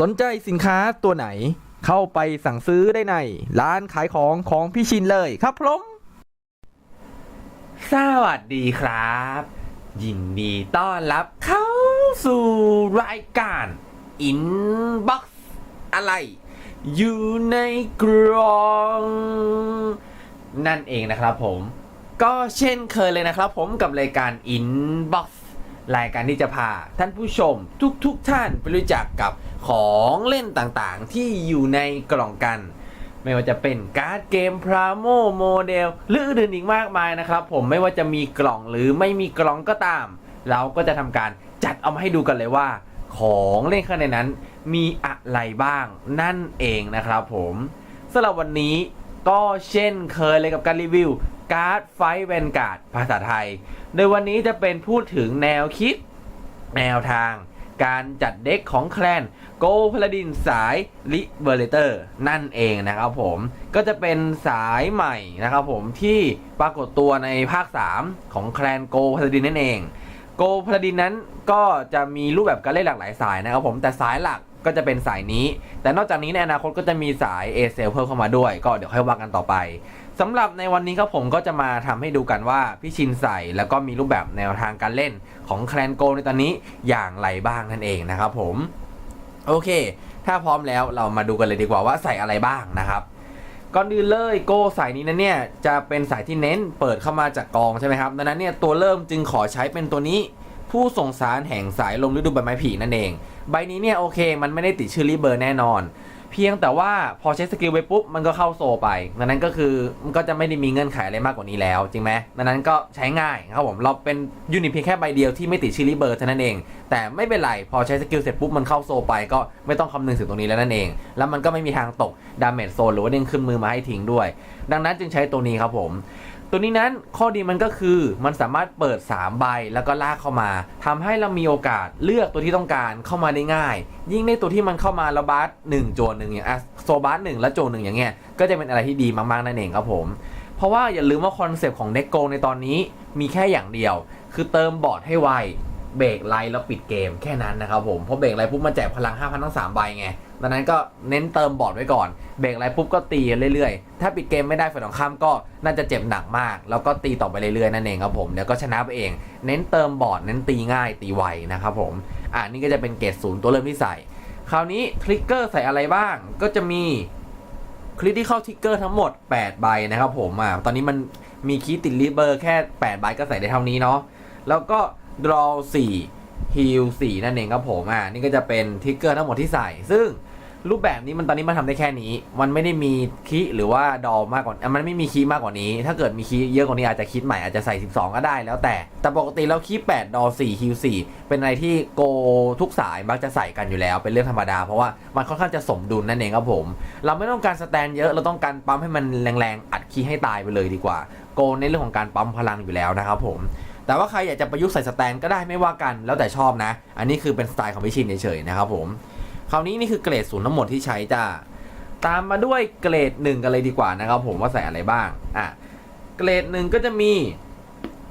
สนใจสินค้าตัวไหน เข้าไปสั่งซื้อได้ใน ร้านขายของของพี่ชินเลยครับผมสวัสดีครับ ยินดีต้อนรับเข้าสู่รายการ Inbox อะไร อยู่ในกล่อง นั่นเองนะครับผม ก็เช่นเคยเลยนะครับผมกับรายการ Inbox รายการที่จะพาท่านผู้ชมทุกๆทท่านไปรู้จักกับของเล่นต่างๆ ที่อยู่ในกล่องกัน ไม่ว่าจะเป็นการ์ดเกมพราโมโมเดลหรืออื่นอีกมากมายนะครับ ผมไม่ว่าจะมีกล่องหรือไม่มีกล่องก็ตาม เราก็จะทำการจัดเอามาให้ดูกันเลยว่า ของเล่นข้างในนั้นมีอะไรบ้างนั่นเองนะครับผมสำหรับวันนี้ ก็เช่นเคยเลยกับการรีวิวการ์ดไฟแวนการ์ดภาษาไทย โดยวันนี้จะเป็นพูดถึงแนวคิด แนวทาง การจัดเด็กของแคลนโกพลาดินสายลิเบอร์เตอร์นั่นเองนะครับผมก็จะเป็นสายใหม่นะครับผมที่ปรากฏตัวในภาค 3 ของแคลนโกพลาดินนั่นเองโกพลาดินนั้นก็จะมีรูปแบบการเล่นหลากหลายสายนะครับผมแต่สายหลัก ก็จะเป็นสายนี้ แต่นอกจากนี้ในอนาคตก็จะมีสายเอเซลเพิ่มเข้ามาด้วย ก็เดี๋ยวค่อยว่ากันต่อไปสำหรับในวันนี้ครับผมก็จะมาทำให้ดูกันว่าพี่ชินใส่แล้วก็มีรูปแบบแนวทางการเล่นของแคลนโกในตอนนี้อย่างไรบ้างนั่นเองนะครับผมโอเค ถ้าพร้อมแล้วเรามาดูกันเลยดีกว่าว่าใส่อะไรบ้างนะครับก่อนอื่นเลยโกสายนี้นะเนี่ยจะเป็นสายที่เน้นเปิดเข้ามาจากกองใช่ไหมครับดังนั้นเนี่ยตัวเริ่มจึงขอใช้เป็นตัวนี้ผู้ส่งสารแห่งสายลมฤดูใบไม้ผลินั่นเอง ใบนี้เนี่ยโอเค มันไม่ได้ติดชื่อรีเบอร์แน่นอน เพียงแต่ว่าพอใช้สกิลไปปุ๊บมันก็เข้าโซไปดังนั้นก็คือมันก็จะไม่ได้มีเงื่อนไขอะไรมากกว่านี้แล้วจริงไหมดังนั้นก็ใช้ง่ายครับผมเราเป็นยูนิตเพียงแค่ใบเดียวที่ไม่ติดชื่อรีเบอร์เท่านั้นเอง แต่ไม่เป็นไรพอใช้สกิลเสร็จปุ๊บมันเข้าโซไป ก็ไม่ต้องคำนึงถึงตรงนี้แล้วนั่นเอง แล้วมันก็ไม่มีทางตกดาเมจโซนหรือว่าเด้งขึ้นมือมาให้ทิ้งด้วย ดังนั้นจึงใช้ตัวนี้ครับผม ตัวนี้นั้นข้อดีมันก็คือมันสามารถเปิด 3 ใบแล้วก็ลากเข้ามาทำให้เรามีโอกาสเลือกตัวที่ต้องการเข้ามาได้ง่าย ยิ่งในตัวที่มันเข้ามาแล้วบัสหนึ่งโจนหนึ่งอย่างอะโซบัสหนึ่งแล้วโจนหนึ่งอย่างเงี้ยก็จะเป็นอะไรที่ดีมากๆนั่นเองครับผม เพราะว่าอย่าลืมว่าคอนเซปต์ของเน็กโกในตอนนี้มีแค่อย่างเดียว คือเติมบอร์ดให้ไวเบรกไลแล้วปิดเกมแค่นั้นนะครับผมเพราะเบรกไลปุ๊บมันแจกพลัง5,000ทั้ง3ใบไง ดังนั้นก็เน้นเติมบอร์ดไว้ก่อน เบรกไลท์ปุ๊บก็ตีเรื่อยๆ ถ้าปิดเกมไม่ได้ฝ่ายตรงข้ามก็น่าจะเจ็บหนักมาก แล้วก็ตีต่อไปเรื่อยๆนั่นเองครับผมเดี๋ยวก็ชนะไปเอง เน้นเติมบอร์ดเน้นตีง่ายตีไวนะครับผมอ่านี่ก็จะเป็นเกรดศูนย์ตัวเริ่มที่ใส่ คราวนี้ทริกเกอร์ใส่อะไรบ้าง ก็จะมีคริติคอลทริกเกอร์ทั้งหมด 8 ใบนะครับผมอ่าตอนนี้มันมีคีย์ติดรีเบอร์แค่ 8 ใบก็ใส่ได้เท่านี้เนาะแล้วก็ draw 4 heal 4นั่นเองครับผมอ่านี่ก็จะเป็นทริกเกอร์ทั้งหมดที่ใส่ ซึ่ง รูปแบบนี้มันตอนนี้มันทำได้แค่นี้ มันไม่ได้มีคีหรือว่าดอมากกว่าอะมันไม่มีคีมากกว่านี้ ถ้าเกิดมีคีเยอะกว่านี้อาจจะคิดใหม่อาจจะใส่ 12 ก็ได้แล้วแต่ แต่ปกติแล้วคี8ดอ4 heal 4เป็นอะไรที่โกทุกสายมักจะใส่กันอยู่แล้วเป็นเรื่องธรรมดา เพราะว่ามันค่อนข้างจะสมดุลนั่นเองครับผม เราไม่ต้องการสแตนเยอะเราต้องการปั๊มให้มันแรงๆอัดคีให้ตายไปเลยดีกว่า โกในเรื่องของการปั๊มพลังอยู่แล้วนะครับผมแต่ว่าใครอยากจะประยุกต์ใส่สแตนก็ได้ไม่ว่ากันแล้วแต่ชอบนะ อันนี้คือเป็นสไตล์ของพิชินเฉยๆนะครับผม คราวนี้นี่คือเกรดศูนย์ทั้งหมดที่ใช้จ้าตามมาด้วยเกรดหนึ่งกันเลยดีกว่านะครับผมว่าใส่อะไรบ้างอะเกรดหนึ่งก็จะมี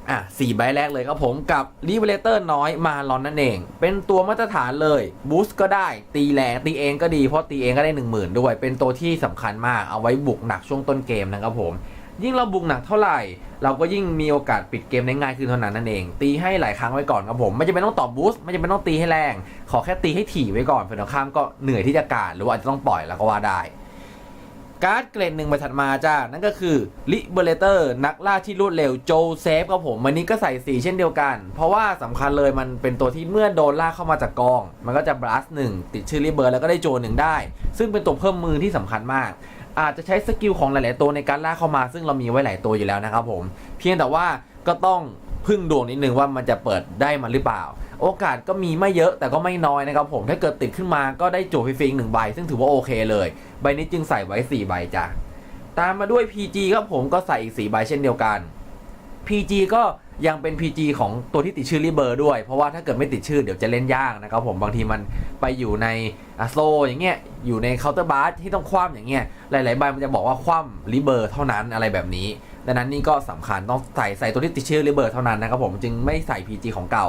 อะสี่ใบแรกเลยครับผมกับรีเวเลเตอร์น้อยมาลอนนั่นเอง เป็นตัวมาตรฐานเลยบูสต์ก็ได้ตีแรงตีเองก็ดีเพราะตีเองก็ได้ 1 0,000 ด้วย เป็นตัวที่สำคัญมากเอาไว้บุกหนักช่วงต้นเกมนะครับผม ยิ่งเราบุกหนักเท่าไหร่ เราก็ยิ่งมีโอกาสปิดเกมได้ง่ายขึ้นเท่านั้นนั่นเอง ตีให้หลายครั้งไว้ก่อนครับผม ไม่จำเป็นต้องตอบบูสต์ไม่จำเป็นต้องตีให้แรง ขอแค่ตีให้ถี่ไว้ก่อนฝ่ายตรงข้ามก็เหนื่อยที่จะการหรือว่าอาจจะต้องปล่อยแล้วก็ว่าได้การ์ดเกรดหนึ่งมาถัดมาจ้า นั่นก็คือ Liberator นักล่าที่รวดเร็วโจเซฟครับผมวันนี้ก็ใส่สีเช่นเดียวกัน เพราะว่าสำคัญเลยมันเป็นตัวที่เมื่อโดนล่าเข้ามาจากกอง มันก็จะบลัสหนึ่งติดชื่อรีเบิร์แล้วก็ได้โจหนึ่งได้ ซึ่งเป็นตัวเพิ่มมือที่สำคัญมาก อาจจะใช้สกิลของหลาย ๆ ตัวในการล่ากเข้ามา ซึ่งเรามีไว้หลายตัวอยู่แล้วนะครับผมเพียงแต่ว่าก็ต้องพึ่งดวงนิดนึงว่ามันจะเปิดได้มาหรือเปล่า โอกาสก็มีไม่เยอะแต่ก็ไม่น้อยนะครับผมถ้าเกิดติดขึ้นมาก็ได้จั่วฟรีๆอีกหนึ่งใบ ซึ่งถือว่าโอเคเลย ใบนี้จึงใส่ไว้ 4 ใบจ้ะตามมาด้วย PG ครับผมก็ใส่อีก4ใบเช่นเดียวกัน PG ก็ ยังเป็น PG ของตัวที่ติดชื่อริเบอร์ด้วย เพราะว่าถ้าเกิดไม่ติดชื่อเดี๋ยวจะเล่นยากนะครับผมบางทีมันไปอยู่ในอะโซอย่างเงี้ยอยู่ในเคาน์เตอร์บาร์ที่ต้องคว่ำอย่างเงี้ยหลายๆใบมันจะบอกว่าคว่ำริเบอร์เท่านั้นอะไรแบบนี้ ดังนั้นนี่ก็สำคัญต้องใส่ใส่ตัวที่ติดชื่อริเบอร์เท่านั้นนะครับผมจึงไม่ใส่ PG ของเก่า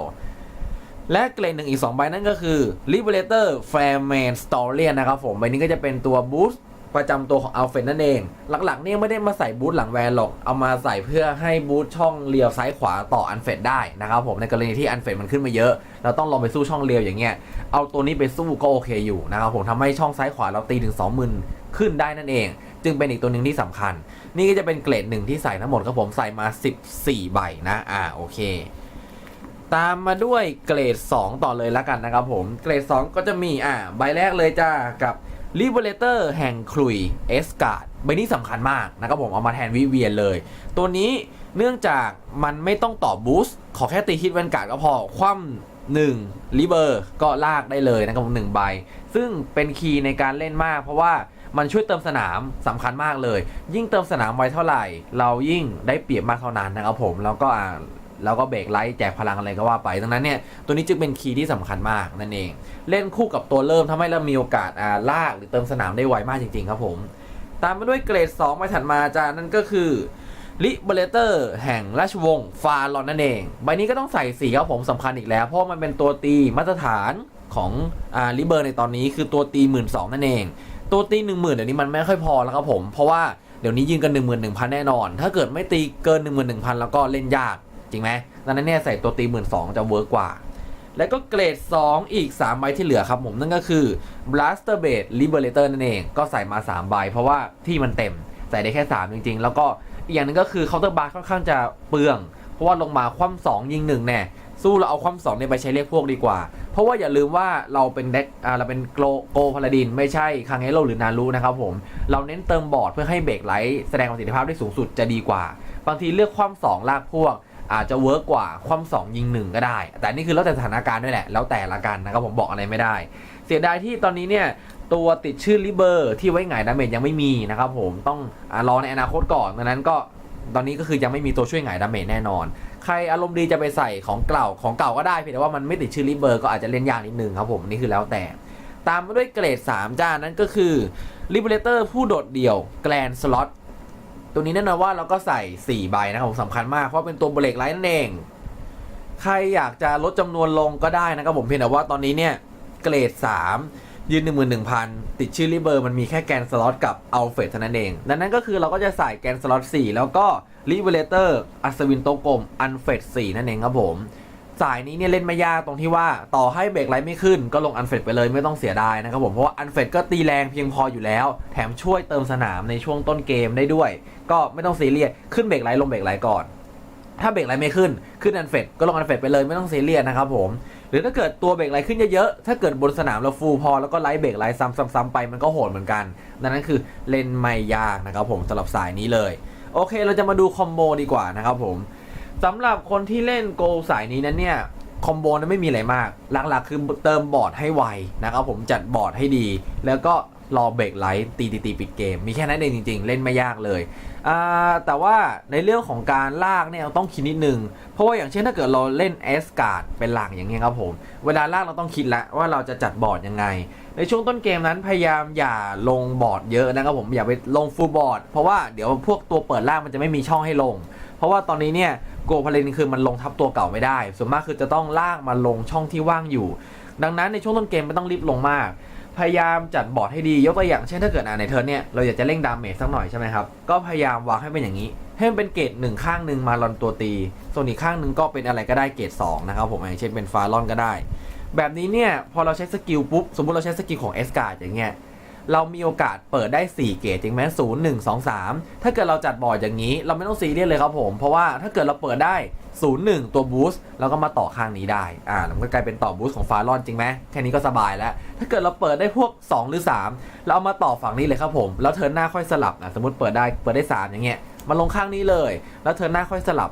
และเกรดหนึ่งอีก2ใบนั่นก็คือ Liberator Fairman Storian นะครับผมใบนี้ก็จะเป็นตัวบูสต์ ประจำตัวของอัลเฟนนั่นเอง หลักๆเนี่ยไม่ได้มาใส่บูสต์หลังแวนหรอก เอามาใส่เพื่อให้บูสต์ช่องเลียวซ้ายขวาต่ออันเฟดได้นะครับผมในกรณีที่อันเฟดมันขึ้นมาเยอะ เราต้องลองไปสู้ช่องเลียวอย่างเงี้ย เอาตัวนี้ไปสู้ก็โอเคอยู่นะครับผมทำให้ช่องซ้ายขวาเราตีถึง 20,000 ขึ้นได้นั่นเอง จึงเป็นอีกตัวหนึ่งที่สำคัญ นี่ก็จะเป็นเกรดหนึ่งที่ใส่ทั้งหมดครับผมใส่มา 14 ใบนะอ่าโอเคตามมาด้วยเกรด 2 ต่อเลยละกันนะครับผม เกรด 2 ก็จะมีอ่าใบแรกเลยจ้ากับ Liberator แห่งคลุยเอสการ์ดใบนี้สำคัญมากนะครับผมเอามาแทนวิเวียนเลย ตัวนี้เนื่องจากมันไม่ต้องต่อบูสต์ขอแค่ตีฮิตแวนการ์ดก็พอ คว่ำหนึ่งลิเบอร์ก็ลากได้เลยนะครับผมหนึ่งใบ ซึ่งเป็นคีย์ในการเล่นมาก เพราะว่ามันช่วยเติมสนามสำคัญมากเลย ยิ่งเติมสนามไวเท่าไหร่ เรายิ่งได้เปรียบมากเท่านั้นนะครับผมแล้วก็ แล้วก็เบรกไลท์แจกพลังอะไรก็ว่าไป ดังนั้นเนี่ยตัวนี้จึงเป็นคีย์ที่สำคัญมากนั่นเอง เล่นคู่กับตัวเริ่มทำให้เรามีโอกาสอ่าลากหรือเติมสนามได้ไวมากจริง ๆ ครับผม ตามมาด้วยเกรด 2 ไปถัดมาจานั่นก็คือลิเบเลเตอร์แห่งราชวงศ์ฟาลอนนั่นเอง ใบนี้ก็ต้องใส่สีครับผมสำคัญอีกแล้ว เพราะมันเป็นตัวตีมาตรฐานของอ่าลิเบอร์ในตอนนี้คือตัวตี1 2ื่นสองนั่นเอง ตัวตี1 0,000เดี๋ยวนี้มันไม่ค่อยพอแล้วครับผม เพราะว่าเดี๋ยวนี้ยืนกัน1 1 0 0 0แน่นอน ถ้าเกิดไม่ตีเกิน1 1 0 0 0แล้วก็เล่นยาก ริงไหมดังนั้นเนี่ยใส่ตัวตี1 2 0 0 0จะเวิร์กกว่า แล้วก็เกรด 2 อีก 3 ใบที่เหลือครับผม นั่นก็คือ Blaster b a s e Liberator นั่นเอง ก็ใส่มา 3 ใบ เพราะว่าที่มันเต็ม ใส่ได้แค่ 3 จริง ๆ แล้วก็อีกอย่างหนึงก็คือ Counter Bar ค่อนข้างจะเปลือง เพราะว่าลงมาคว่ำสองยิงหนึ่งแน่สู้เราเอาคว่ำสองเนี่ยไปใช้เรียกพวกดีกว่า เพราะว่าอย่าลืมว่าเราเป็นเด็กเราเป็นโกลโกพาลาดิน ไม่ใช่คังเอโรหรือนารูนะครับผม เราเน้นเติมบอร์ดเพื่อให้เบรกไลท์แสดงประสิทธิภาพได้สูงสุดจะดีกว่า บางทีเลือกคว่ำสองลากพวก อาจจะเวิร์กกว่าคว่ำสองยิงหนึ่งก็ได้ แต่นี่คือแล้วแต่สถานการณ์ด้วยแหละ แล้วแต่ละกันนะครับผมบอกอะไรไม่ได้ เสียดายที่ตอนนี้เนี่ยตัวติดชื่อลิเบอร์ที่ไว้หงายดาเมจยังไม่มีนะครับผมต้องอรอในอนาคตก่อนดังนั้นก็ตอนนี้ก็คือยังไม่มีตัวช่วยหงายดาเมจแน่นอน ใครอารมณ์ดีจะไปใส่ของเก่าของเก่าก็ได้เพียงแต่ว่ามันไม่ติดชื่อลิเบอร์ก็อาจจะเล่นยากนิดนึงครับผมนี่คือแล้วแต่ ตามมาด้วยเกรด 3 จ้านั้นก็คือ Liberator ผู้โดดเดี่ยวแกลนสล็อต ตัวนี้แน่นอนว่าเราก็ใส่ 4 ใบนะครับผมสำคัญมาก เพราะเป็นตัวเบรกไลท์นั่นเอง ใครอยากจะลดจำนวนลงก็ได้นะครับผมเพียงแต่ว่าตอนนี้เนี่ยเกรด 3 ยืน 11,000 ติดชื่อริเบอร์มันมีแค่แกนสล็อตกับอัลเฟตเท่านั้นเอง ดังนั้นก็คือเราก็จะใส่แกนสล็อต4แล้วก็ลิเวเลเตอร์อัศวินโตกลมอันเฟต4นั่นเองครับผม สายนี้เนี่ยเล่นไม่ยากตรงที่ว่าต่อให้เบรกไลท์ไม่ขึ้นก็ลงอันเฟดไปเลยไม่ต้องเสียดายนะครับผมเพราะว่าอันเฟดก็ตีแรงเพียงพออยู่แล้ว แถมช่วยเติมสนามในช่วงต้นเกมได้ด้วย ก็ไม่ต้องซีเรียสขึ้นเบรกไลท์ลงเบรกไลท์ก่อน ถ้าเบรกไลท์ไม่ขึ้นขึ้นอันเฟดก็ลงอันเฟดไปเลยไม่ต้องซีเรียสนะครับผมหรือถ้าเกิดตัวเบรกไลท์ขึ้นเยอะๆถ้าเกิดบนสนามเราฟูลพอแล้วก็ไลท์เบรกไลท์ซ้ำๆๆไปมันก็โหดเหมือนกันดังนั้นคือเล่นไม่ยากนะครับผมสำหรับสายนี้เลยโอเค เราจะมาดูคอมโบดีกว่านะครับผม สำหรับคนที่เล่นโกลสายนี้นั้นเนี่ยคอมโบนั้นไม่มีอะไรมาก หลักๆ คือเติมบอร์ดให้ไวนะครับผมจัดบอร์ดให้ดี แล้วก็รอเบรกไลท์ตีตีตีปิดเกม มีแค่นั้นเองจริง ๆ เล่นไม่ยากเลย แต่ว่าในเรื่องของการลากเนี่ยเราต้องคิดนิดนึง เพราะว่าอย่างเช่นถ้าเกิดเราเล่นเอสการ์ดเป็นหลักอย่างเงี้ยครับผม เวลาลากเราต้องคิดละว่าเราจะจัดบอร์ดยังไง ในช่วงต้นเกมนั้นพยายามอย่าลงบอร์ดเยอะนะครับผมอย่าไปลงฟูลบอร์ดเพราะว่าเดี๋ยวพวกตัวเปิดล่างมันจะไม่มีช่องให้ลง เพราะว่าตอนนี้เนี่ยโกพาเลนคือมันลงทับตัวเก่าไม่ได้ ส่วนมากคือจะต้องลากมาลงช่องที่ว่างอยู่ ดังนั้นในช่วงต้นเกมไม่ต้องรีบลงมาก พยายามจัดบอร์ดให้ดี ยกตัวอย่างเช่นถ้าเกิดอ่าในเทิร์นเนี่ยเราอยากจะเร่งดาเมจสักหน่อยใช่ไหมครับ ก็พยายามวางให้เป็นอย่างนี้ ให้มันเป็นเกรดหนึ่งข้างหนึ่งมาลอนตัวตี ส่วนอีกข้างหนึ่งก็เป็นอะไรก็ได้เกรด2นะครับผมอย่างเช่นเป็นฟาลอนก็ได้ แบบนี้เนี่ยพอเราใช้สกิลปุ๊บสมมุติเราใช้สกิลของเอสการ์ดอย่างเงี้ย เรามีโอกาสเปิดได้ 4 เกรดจริงไหมศูนย์หนึ่งสองสามถ้าเกิดเราจัดบอร์ดอย่างนี้ เราไม่ต้องซีเรียสเลยครับผม เพราะว่าถ้าเกิดเราเปิดได้ 0 1 ตัวบูสต์เราก็มาต่อข้างนี้ได้ อ่ามันก็กลายเป็นต่อบูสต์ของฟาลอนจริงไหมแค่นี้ก็สบายแล้ว ถ้าเกิดเราเปิดได้พวก 2 หรือ 3 เราเอามาต่อฝั่งนี้เลยครับผม แล้วเทิร์นหน้าค่อยสลับอะสมมติเปิดได้เปิดได้ 3 อย่างเงี้ยมาลงข้างนี้เลย แล้วเทิร์นหน้าค่อยสลับ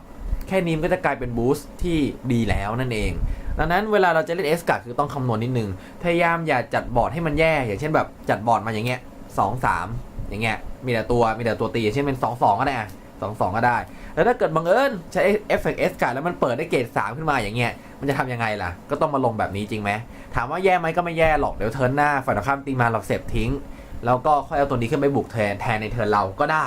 แค่นี้มันก็จะกลายเป็นบูสต์ที่ดีแล้วนั่นเอง ดังนั้นเวลาเราจะเล่นเอสการ์ดคือต้องคำนวณนิดนึง พยายามอย่าจัดบอร์ดให้มันแย่ อย่างเช่นแบบจัดบอร์ดมาอย่างเงี้ยสองสามอย่างเงี้ยมีแต่ตัวมีแต่ตัวตีอย่างเช่นเป็นสองสองก็ได้อะสองสองก็ได้ แล้วถ้าเกิดบังเอิญใช้เอฟเฟกต์เอสการ์ดแล้วมันเปิดได้เกรดสามขึ้นมาอย่างเงี้ยมันจะทำยังไงล่ะ ก็ต้องมาลงแบบนี้จริงไหมถามว่าแย่ไหมก็ไม่แย่หรอกเดี๋ยวเทิร์นหน้าฝ่ายตรงข้ามตีมาเราเสพทิ้ง แล้วก็ค่อยเอาตัวนี้ขึ้นไปบุกแทนแทนในเทิร์นเราก็ได้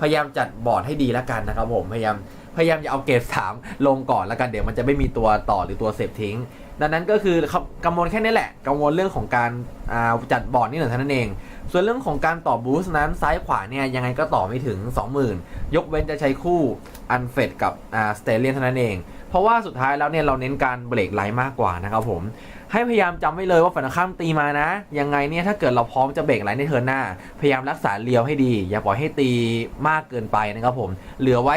พยายามจัดบอร์ดให้ดีแล้วกันนะครับผมพยายาม พยายามอย่าเอาเกรดสามลงก่อนแล้วกันเดี๋ยวมันจะไม่มีตัวต่อหรือตัวเสพทิ้ง ดังนั้นก็คือกังวลแค่นี้แหละ กังวลเรื่องของการาจัดบอร์ดนี่หนึ่งเท่านั้นเอง ส่วนเรื่องของการต่อบูสต์นั้นซ้ายขวาเนี่ยยังไงก็ต่อไม่ถึง 20,000 ยกเว้นจะใช้คู่อันเฟดกับสเตเลียนเท่านั้นเอง เพราะว่าสุดท้ายแล้วเนี่ยเราเน้นการเบรกไลน์มากกว่านะครับผมให้พยายามจำไว้เลยว่าฝั่งตรงข้ามตีมานะ ยังไงเนี่ยถ้าเกิดเราพร้อมจะเบรกไลน์ในเทิร์นหน้า พยายามรักษาเลียวให้ดี อย่าปล่อยให้ตีมากเกินไปนะครับผม เหลือไว้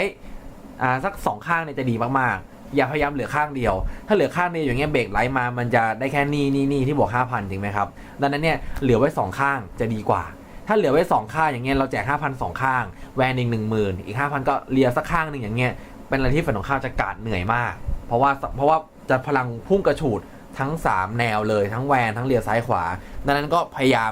อ่าสักสองข้างเนี่ยจะดีมากๆ อย่าพยายามเหลือข้างเดียว ถ้าเหลือข้างเดียวอย่างเงี้ยเบรกไลท์มามันจะได้แค่นี่นี่นี่ที่บวก5,000จริงไหมครับดังนั้นเนี่ยเหลือไว้สองข้างจะดีกว่า ถ้าเหลือไว้สองข้างอย่างเงี้ยเราแจก5,000สองข้าง แวนอีกหนึ่งหมื่นอีก5,000ก็เลียสักข้างหนึ่งอย่างเงี้ยเป็นอะไรที่ฝั่งตรงข้าจะกาดเหนื่อยมาก เพราะว่าเพราะว่าจะพลังพุ่งกระฉูดทั้ง 3 แนวเลยทั้งแวนทั้งเลียซ้ายขวา ดังนั้นก็พยายาม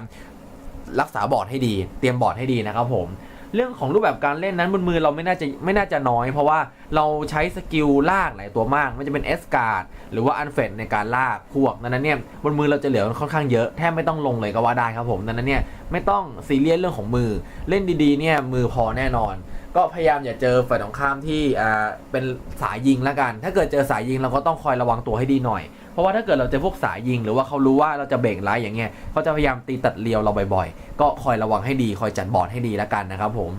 รักษาบอร์ดให้ดี เตรียมบอร์ดให้ดีนะครับผม เรื่องของรูปแบบการเล่นนั้นบนมือเราไม่น่าจะไม่น่าจะน้อย เพราะว่าเราใช้สกิลลากหลายตัวมากไมันจะเป็นเอสการ์ดหรือว่าอันเฟดในการลากพวกดังนั้นเนี่ยบนมือเราจะเหลือค่อนข้างเยอะแทบไม่ต้องลงเลยก็ว่าได้ครับผมดังนั้นเนี่ยไม่ต้องซีเรียสเรื่องของมือ เล่นดีๆเนี่ยมือพอแน่นอน ก็พยายามอย่าเจอฝ่ายตรงข้ามที่อ่าเป็นสายยิงแล้วกัน ถ้าเกิดเจอสายยิงเราก็ต้องคอยระวังตัวให้ดีหน่อย ราะว่าถ้าเกิดเราเจอพวกสายยิง หรือว่าเขารู้ว่าเราจะเบรกไลท์อย่างเงี้ยเขาจะพยายามตีตัดเลียวเราบ่อยๆ ก็คอยระวังให้ดีคอยจัดบอร์ดให้ดีแล้วกันนะครับผม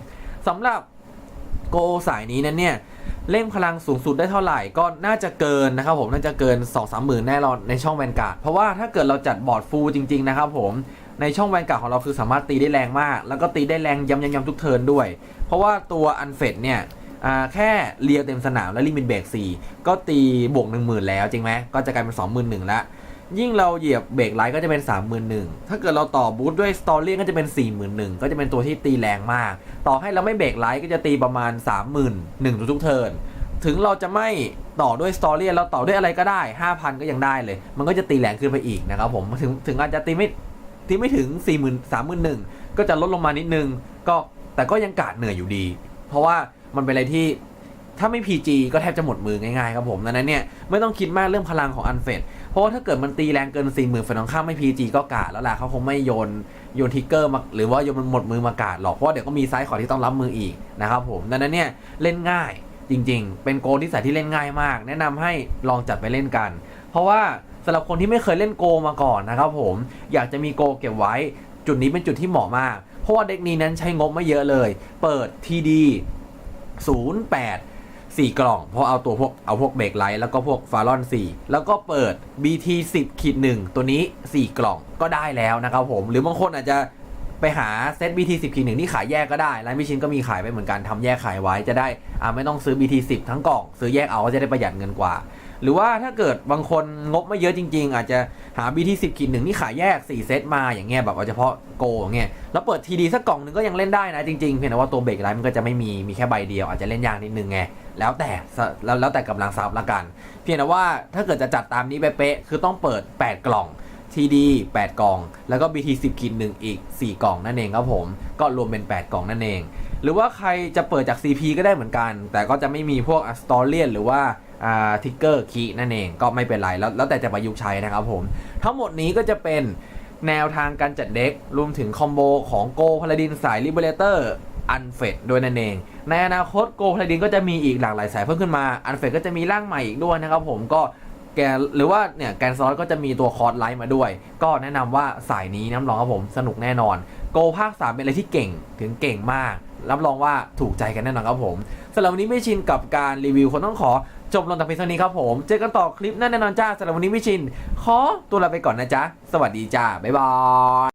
สำหรับโกสายนี้นั้นเนี่ยเล่นพลังสูงสุดได้เท่าไหร่ก็น่าจะเกินนะครับผมน่าจะเกิน 2 3 หมื่นแน่นอนในช่องแวนการ์ดเพราะว่าถ้าเกิดเราจัดบอร์ดฟูลจริง ๆ นะครับผมในช่องแวนการ์ดของเราคือสามารถตีได้แรงมาก แล้วก็ตีได้แรงย้ำๆๆทุกเทิร์นด้วย เพราะว่าตัวอันเฟดเนี่ย แค่เลียวเต็มสนามแล้วลิมิตเบรก4 ก็ตีบวก 1 0,000 แล้วจริงไหมก็จะกลายเป็น 21,000แล้วยิ่งเราเหยียบเบรกไลท์ก็จะเป็น 31,000 ถ้าเกิดเราต่อบูทด้วยสตอรี่ก็จะเป็น 41,000 ก็จะเป็นตัวที่ตีแรงมาก ต่อให้เราไม่เบรกไลท์ก็จะตีประมาณ 31,000ทุกๆเทิร์นถึงเราจะไม่ต่อด้วยสตอรี่เราต่อด้วยอะไรก็ได้ 5,000 ก็ยังได้เลย มันก็จะตีแรงขึ้นไปอีกนะครับผมถึงถึงอาจจะตีไม่ตีไม่ถึง 40,000 31,000 ก็จะลดลงมานิดนึงก็แต่ก็ยังกาดเหนื่อยอยู่ดี เพราะว่า มันเป็นอะไรที่ถ้าไม่ PG ก็แทบจะหมดมือง่ายๆครับผมดังนั้นเนี่ยไม่ต้องคิดมากเรื่องพลังของอันเฟดเพราะว่าถ้าเกิดมันตีแรงเกิน4 0,000ฝ่ายตรงข้ามไม่ PG ก็กาดแล้วล่ะเขาคงไม่โยนโยนทิกเกอร์มาหรือว่าโยนมันหมดมือมากาดหรอกเพราะาเดี๋ยวก็มีซ้ายขอที่ต้องรับมืออีกนะครับผมดังนั้นเนี่ยเล่นง่ายจริง ๆ เป็นโกที่ใส่ที่เล่นง่ายมาก แนะนำให้ลองจัดไปเล่นกัน เพราะว่าสำหรับคนที่ไม่เคยเล่นโกมาก่อนนะครับผมอยากจะมีโกเก็บไว้ จุดนี้เป็นจุดที่เหมาะมาก เพราะว่าเด็กนี้นั้นใช้งบไม่เยอะเลย เปิด TD 08 4 กล่อง เพราะเอาตัวพวกเอาพวกเบรกไลท์แล้วก็พวกฟารอน4 แล้วก็เปิด BT 10ขีด1ตัวนี้ 4 กล่องก็ได้แล้วนะครับผม หรือบางคนอาจจะไปหาเซต BT 10ขีด1ที่ขายแยกก็ได้ร้านพิชินก็มีขายไปเหมือนกันทำแยกขายไว้จะได้อ่าไม่ต้องซื้อ BT 10ทั้งกล่อง ซื้อแยกเอาก็จะได้ประหยัดเงินกว่า หรือว่าถ้าเกิดบางคนงบไม่เยอะจริง ๆ อาจจะหา BT 10ขีด1ที่ขายแยก 4 เซตมาอย่างเงี้ยแบบเอาเฉพาะโกอย่างเงี้ยแล้วเปิดทีดีสักกล่องหนึ่งก็ยังเล่นได้นะจริงๆ เพียงแต่ว่าตัวเบรกไลท์มันก็จะไม่มีมีแค่ใบเดียวอาจจะเล่นยากนิดนึงไงแล้วแต่แล้วแล้วแต่กำลังซับละกัน เพียงแต่ว่าถ้าเกิดจะจัดตามนี้เป๊ะๆคือต้องเปิด 8 กล่อง TD 8กล่อง แล้วก็ BT 10ขีด1อีก 4 กล่องนั่นเองครับผม ก็รวมเป็น 8 กล่องนั่นเอง หรือว่าใครจะเปิดจาก CP ก็ได้เหมือนกัน แต่ก็จะไม่มีพวกสตอเลียนหรือว่า ทิกเกอร์คีนั่นเองก็ไม่เป็นไรแล้วแล้วแต่จะประยุกต์ใช้นะครับผม ทั้งหมดนี้ก็จะเป็นแนวทางการจัดเด็กรวมถึงคอมโบของโกพาลาดินสายลิเบเลเตอร์อันเฟดโดยนั่นเอง ในอนาคตโกพลาดินก็จะมีอีกหลากหลายสายเพิ่มขึ้นมาอันเฟดก็จะมีร่างใหม่อีกด้วยนะครับผมก็แกหรือว่าเนี่ยแกนซอสก็จะมีตัวคอร์สไลท์มาด้วย ก็แนะนำว่าสายนี้น้ำรองครับผมสนุกแน่นอน โกภาค3เป็นอะไรที่เก่งถึงเก่งมาก รับรองว่าถูกใจกันแน่นอนครับผมสำหรับวันนี้ไม่ชินกับการรีวิวคนต้องขอ จบลงแต่เพียงเท่านี้ครับผม เจอกันต่อคลิปหน้าแน่นอนจ้าสำหรับวันนี้วิชิน ขอตัวลาไปก่อนนะจ๊ะ สวัสดีจ้า บ๊ายบาย